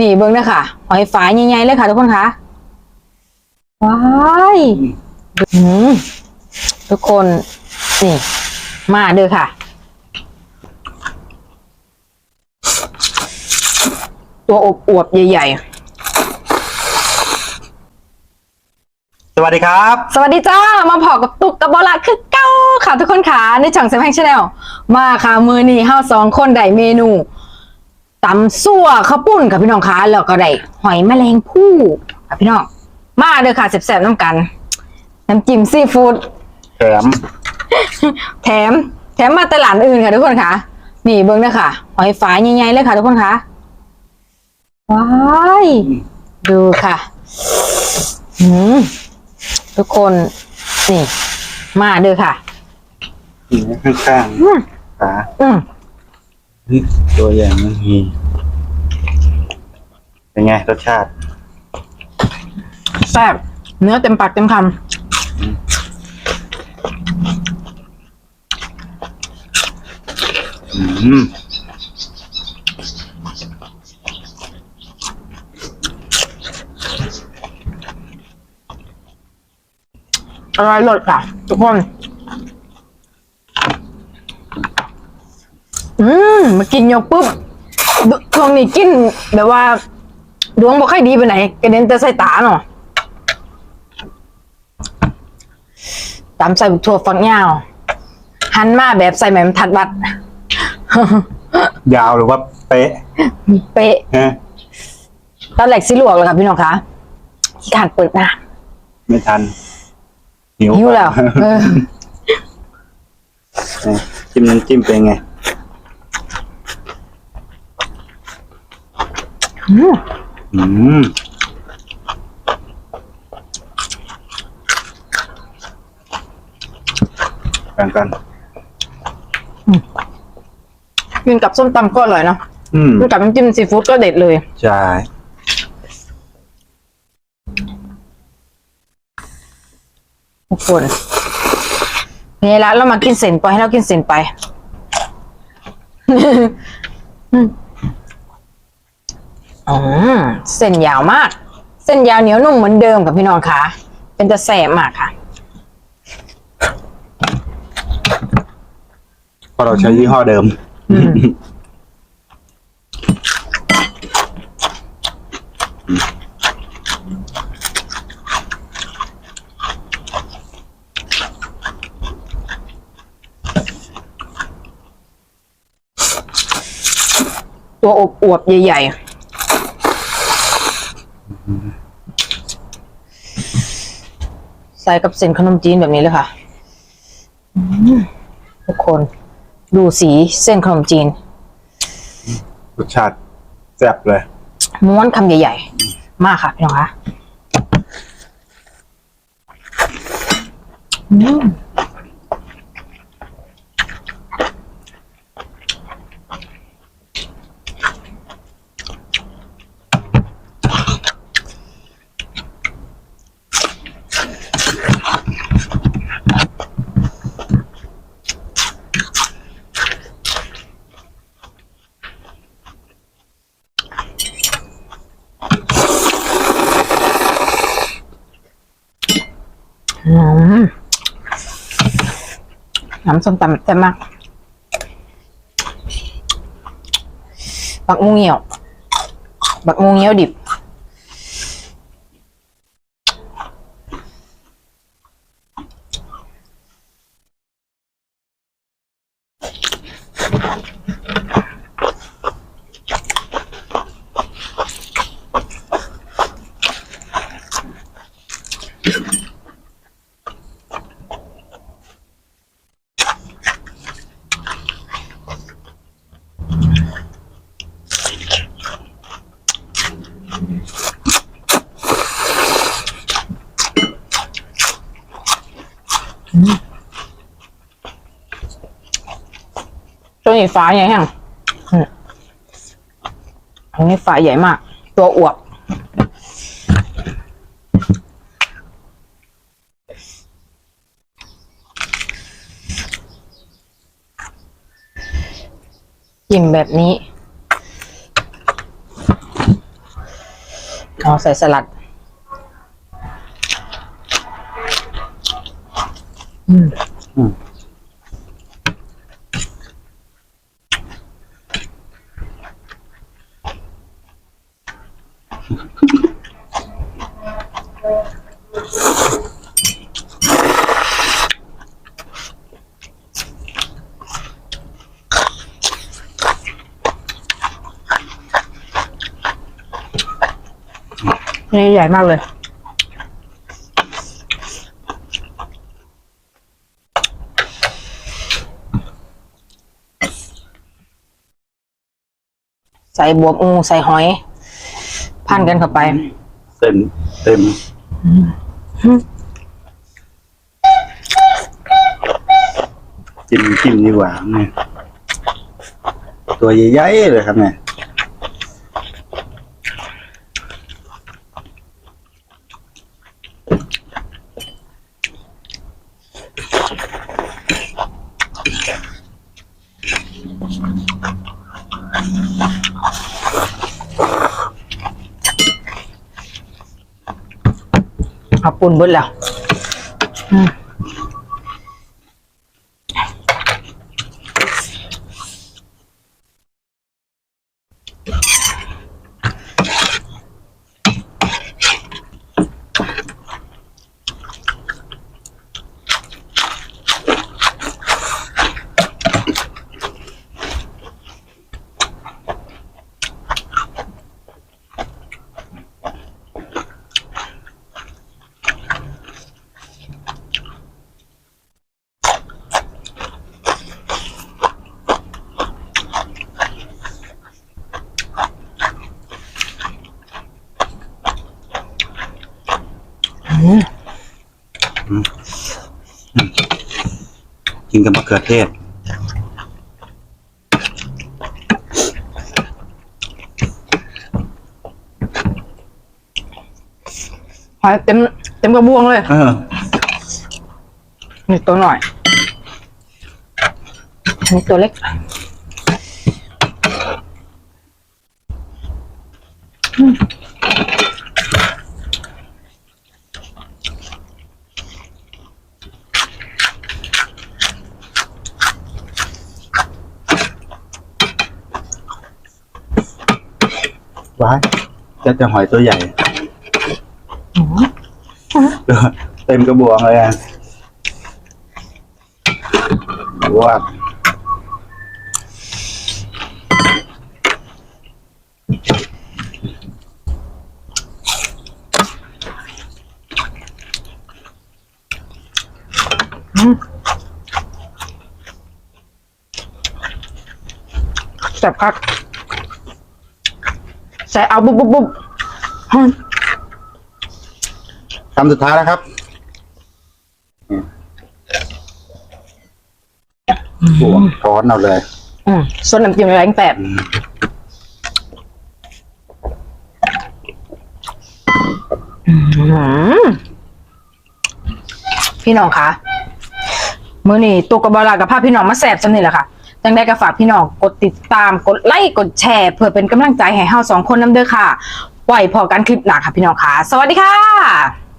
นี่เบิ้งนะค่ะหอยฝายใหญ่ๆเลยค่ะทุกคนคะว้ายอืมทุกคนนี่ มาเด้อค่ะ ตัวอบอวบๆใหญ่สวัสดีครับๆสวัสดีจ้า มาพอกับตุกกับบอละคือเก้าค่ะทุกคนค่ะในช่องเซมแพงชาแนลมาค่ะมือนี้เฮาสองคนได้เมนู ตำซั่วข้าวปุ้นค่ะพี่น้องคะแล้วก็ได้หอยแมลงภู่ค่ะพี่น้องมาเด้อค่ะแซ่บๆน้ำกัน น้ำจิ้มซีฟู้ดแถมแถม แถมมาตลาดอื่นค่ะทุกคนค่ะ นี่เบิ้งนะค่ะหอยฝายใหญ่ๆเลยค่ะทุกคนค่ะว้ายดูค่ะอืมทุกคนนี่ มาเด้อค่ะนี่ข้างอืมๆขาอืมนี่ ตัวอย่างมันมีเป็นไงรสชาติแซ่บเนื้อเต็มปากเต็มคำอืมอร่อยรสค่ะ ทุกคน อืมมากินยกปุ๊บดช่วงนี้กินแบบว่า ดวงบ่ค่อยดีไปไหนกระเด็นแต่ใส่ตาเนาะตามใส่ถั่วฝักยาวหันมาแบบใส่แหม่มทัดวัด ยาวหรือว่าเป๊ะเป๊ะฮะตอนแรกสิลวกเลยค่ะพี่น้องคะขี้ขาดเปิดหน้าไม่ทันหิวหิวแล้วเออเนี่ยจิ้มน้ำจิ้มเป็นไง อืมอืมแบ่งกัน กินกับส้มตำก็อร่อยเนาะอืมกินกับน้ำจิ้มซีฟู้ดก็เด็ดเลย ใช่ทุกคนนี่ละเรามากินเส้นไปให้เรากินเส้นไป อืมเส้นยาวมาก เส้นยาวเหนียวนุ่มเหมือนเดิมกับพี่น้องค่ะ เป็นจะแสบมากค่ะ เพราะเราใช้ยี่ห้อเดิม อืม ตัวอบอวบๆใหญ่ๆ ใส่กับเส้นขนมจีนแบบนี้เลยค่ะอืมทุกคนดูสีเส้นขนมจีน รสชาติแซ่บเลย ม้วนคำใหญ่ ๆ มากค่ะพี่น้องคะอืม น้ำส้มตำแซ่บมากบักงูเหี่ยว บักงูเหี่ยวดิบ ตัวนี้ฝาใหญ่แห้งอันนี้ฝาใหญ่มาก ตัวอวบยิ่มแบบนี้เอาใส่สลัด อืม อืม นี่ใหญ่มากเลย ใส่บวบอูใส่หอย พันกันเข้าไปเต็มเต็มจิ้มจิ้มดีกว่าเนี่ยตัวใหญ่ๆเลยครับเนี่ย เอ นกับมะเขือเทศ หอยเต็มเต็มกระบวงเลย เออ นี่ตัวหน่อยนี่ตัวเล็กอืม ว้ายจะจะหอยตัวใหญ่เต็มกระบวงเลยอะว้าวแซ่บคัก ใส่เอาบุบบุบบุบอืมคำสุดท้ายแล้วครับบวงร้อนเอาเลย อืมส่วนน้ำจิ้มแรงแปดอืมอืมพี่น้องคะมือนี่ตุกกับบอลากับภาพพี่น้องมาแสบจำนี่แหละค่ะ จังได้ก็ฝากพี่น้องกดติดตามกดไลค์กดแชร์ เพื่อเป็นกำลังใจให้เฮาสองคนน้ำเด้อค่ะไว้พอกันคลิปหน้าค่ะพี่น้องค่ะ สวัสดีค่ะ